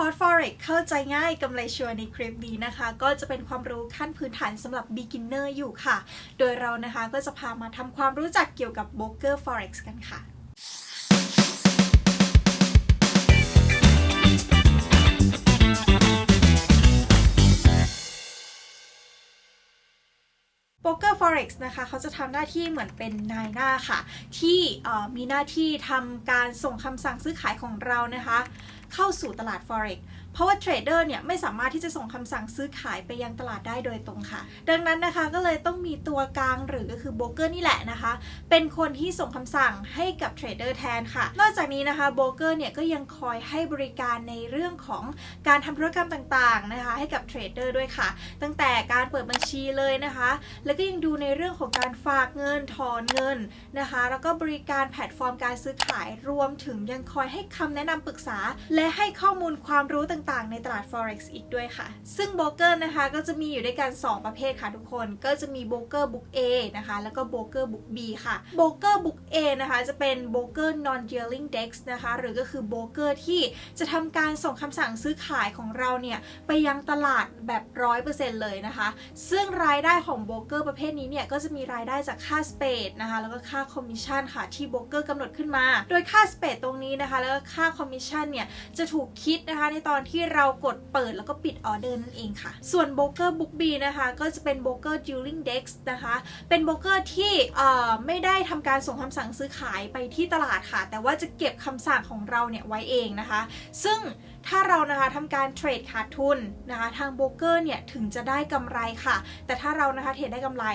คอร์ส Forex เข้าใจง่ายกำไรชัวร์ในคลิปนี้นะคะ ก็จะเป็นความรู้ขั้นพื้นฐานสำหรับ beginner อยู่ค่ะ โดยเรานะคะก็จะพามาทำความรู้จักเกี่ยวกับ broker Forex กันค่ะ โบรกเกอร์ Forex นะคะเขาจะทำหน้าที่เหมือนเป็นนายหน้าค่ะ ที่มีหน้าที่ทำการส่งคำสั่งซื้อขายของเรานะคะ เข้าสู่ตลาด Forex เพราะว่าเทรดเดอร์เนี่ยไม่สามารถที่จะส่งคำสั่งซื้อขายไปยังตลาดได้โดยตรงค่ะ ดังนั้นนะคะก็เลยต้องมีตัวกลางหรือก็คือโบรกเกอร์นี่แหละนะคะ เป็นคนที่ส่งคำสั่งให้กับเทรดเดอร์แทนค่ะ นอกจากนี้นะคะโบรกเกอร์เนี่ยก็ยังคอยให้บริการในเรื่องของการทำธุรกรรมต่างๆนะคะ ให้กับเทรดเดอร์ด้วยค่ะ ตั้งแต่การเปิดบัญชีเลยนะคะ แล้วก็ยังดูในเรื่องของการฝากเงินถอนเงินนะคะ แล้วก็บริการแพลตฟอร์มการซื้อขายรวมถึงยังคอยให้คำแนะนำปรึกษา และให้ข้อมูลความรู้ต่างๆ ในตลาด Forex อีกด้วยค่ะ ซึ่งโบรกเกอร์นะคะก็จะมีอยู่ด้วยกัน 2 ประเภทค่ะทุกคนก็จะมีโบรกเกอร์บุ๊ก A นะคะแล้วก็โบรกเกอร์บุ๊ก B ค่ะโบรกเกอร์บุ๊ก A นะคะจะเป็นโบรกเกอร์ non dealing desk นะคะหรือก็คือโบรกเกอร์ที่จะทำการส่งคำสั่งซื้อขายของเราเนี่ยไปยังตลาดแบบ 100%เลยนะคะ ซึ่งรายได้ของโบรกเกอร์ประเภทนี้เนี่ยก็จะมีรายได้จากค่าสเปดนะคะแล้วก็ค่าคอมมิชชั่นค่ะที่โบรกเกอร์กำหนดขึ้นมา โดยค่าสเปดตรงนี้นะคะ แล้วก็ค่าคอมมิชชั่นเนี่ยจะถูกคิดนะคะในตอนที่ที่เรากดเปิดแล้วก็ปิดออเดอร์นั่นเองค่ะ ส่วนโบรกเกอร์บุ๊กบีนะคะก็จะเป็นโบรกเกอร์ดิวลิงเด็กซ์นะคะ เป็นโบรกเกอร์ที่ไม่ได้ทำการส่งคำสั่งซื้อขายไปที่ตลาดค่ะ แต่ว่าจะเก็บคำสั่งของเราเนี่ยไว้เองนะคะ ซึ่ง ถ้าเรานะคะทำการเทรดขาดทุนนะคะทางโบรกเกอร์เนี่ยถึงจะได้กำไรค่ะ แต่ถ้าเรานะคะเทรดได้กำไร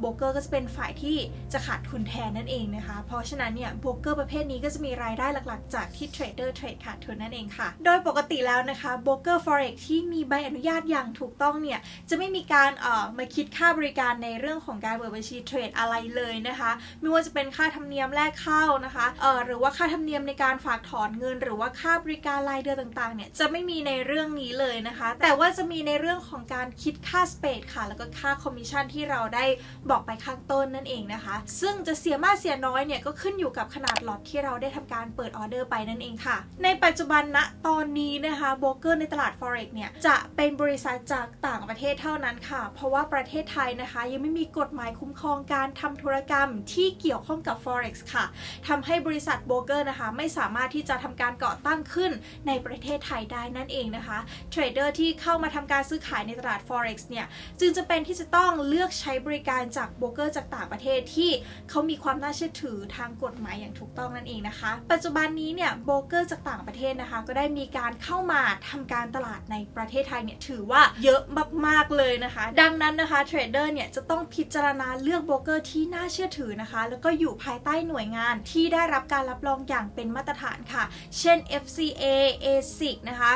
โบรกเกอร์ก็จะเป็นฝ่ายที่จะขาดทุนแทนนั่นเองนะคะ เพราะฉะนั้นเนี่ยโบรกเกอร์ประเภทนี้ก็จะมีรายได้หลักๆ จากที่เทรดเดอร์เทรดขาดทุนนั่นเองค่ะ โดยปกติแล้วนะคะโบรกเกอร์ forex ที่มีใบอนุญาตอย่างถูกต้องเนี่ยจะไม่มีการเอ่อมาคิดค่าบริการในเรื่องของการเปิดบัญชีเทรดอะไรเลยนะคะไม่ว่าจะเป็นค่าธรรมเนียมแรกเข้านะคะเอ่อหรือว่าค่าธรรมเนียมในการฝากถอนเงิน หรือว่าค่าบริการรายเดือนต่างๆเนี่ยจะไม่มีในเรื่องนี้เลยนะคะ แต่ว่าจะมีในเรื่องของการคิดค่าสเปดค่ะ แล้วก็ค่าคอมมิชชั่นที่เราได้บอกไปข้างต้นนั่นเองนะคะ ซึ่งจะเสียมากเสียน้อยเนี่ยก็ขึ้นอยู่กับขนาดหลอตที่เราได้ทำการเปิดออเดอร์ไปนั่นเองค่ะ ในปัจจุบันณตอนนี้นะคะโบรกเกอร์ในตลาด forex เนี่ยจะเป็นบริษัทจากต่างประเทศเท่านั้นค่ะ เพราะว่าประเทศไทยนะคะ ยังไม่มีกฎหมายคุ้มครองการทำธุรกรรมที่เกี่ยวข้องกับ forex ค่ะทำให้บริษัทโบรกเกอร์นะคะ ไม่สามารถที่จะทำการก่อตั้งขึ้นในประเทศไทยได้นั่นเองนะคะเทรดเดอร์ที่เข้ามาทำการซื้อขายในตลาด forex เนี่ยจึงจะเป็นที่จะต้องเลือกใช้บริการจากโบรกเกอร์จากต่างประเทศที่เขามีความน่าเชื่อถือทางกฎหมายอย่างถูกต้องนั่นเองนะคะ ปัจจุบันนี้เนี่ยโบรกเกอร์จากต่างประเทศนะคะ ก็ได้มีการเข้ามาทำการตลาดในประเทศไทยเนี่ยถือว่าเยอะมากๆเลยนะคะ ดังนั้นนะคะเทรดเดอร์เนี่ยจะต้องพิจารณาเลือกโบรกเกอร์ที่น่าเชื่อถือนะคะ แล้วก็อยู่ภายใต้หน่วยงานที่ได้รับการรับรองอย่างเป็นมาตรฐานค่ะ เช่น FCA ASIC นะคะ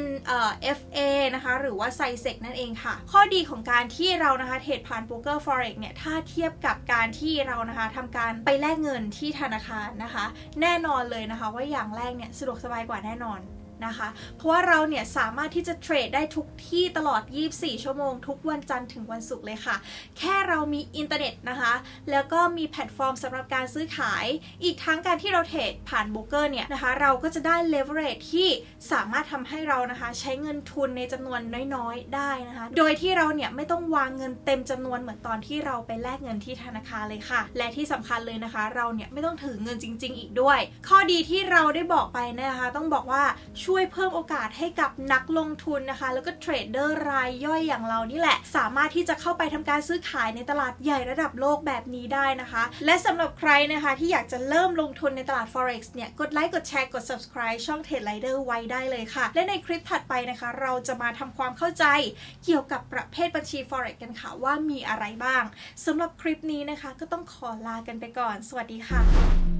N เอ่อ FA นะคะ หรือว่าไซเซกนั่นเองค่ะ ข้อดีของการที่เรานะคะเทรดผ่านโบรกเกอร์ forex เนี่ย ถ้าเทียบกับการที่เรานะคะทำการไปแลกเงินที่ธนาคารนะคะ แน่นอนเลยนะคะว่าอย่างแรกเนี่ยสะดวกสบายกว่าแน่นอน นะคะ เพราะว่าเราเนี่ยสามารถที่จะเทรดได้ทุกที่ตลอด 24 ชั่วโมง ทุกวันจันทร์ถึงวันศุกร์เลยค่ะ แค่เรามีอินเทอร์เน็ตนะคะ แล้วก็มีแพลตฟอร์มสำหรับการซื้อขาย อีกทั้งการที่เราเทรดผ่านโบรกเกอร์เนี่ยนะคะ เราก็จะได้เลเวอเรจที่สามารถทำให้เรานะคะ ใช้เงินทุนในจำนวนน้อยๆ ได้นะคะ โดยที่เราเนี่ยไม่ต้องวางเงินเต็มจำนวนเหมือนตอนที่เราไปแลกเงินที่ธนาคารเลยค่ะ และที่สำคัญเลยนะคะ เราเนี่ยไม่ต้องถือเงินจริง ๆ อีกด้วย ข้อดีที่เราได้บอกไปนะคะ ต้องบอกว่าช่ววยเพิ่มโอกาสให้กับนักลงทุนนะคะ แล้วก็เทรดเดอร์รายย่อยอย่างเรานี่แหละ สามารถที่จะเข้าไปทำการซื้อขายในตลาดใหญ่ระดับโลกแบบนี้ได้นะคะ และสำหรับใครนะคะที่อยากจะเริ่มลงทุนในตลาด forex เนี่ยกดไลค์กดแชร์กด subscribe ช่อง Trade Rider ไว้ได้เลยค่ะ และในคลิปถัดไปนะคะ เราจะมาทำความเข้าใจเกี่ยวกับประเภทบัญชี forex กันค่ะว่ามีอะไรบ้างสำหรับคลิปนี้นะคะ ก็ต้องขอลากันไปก่อน สวัสดีค่ะ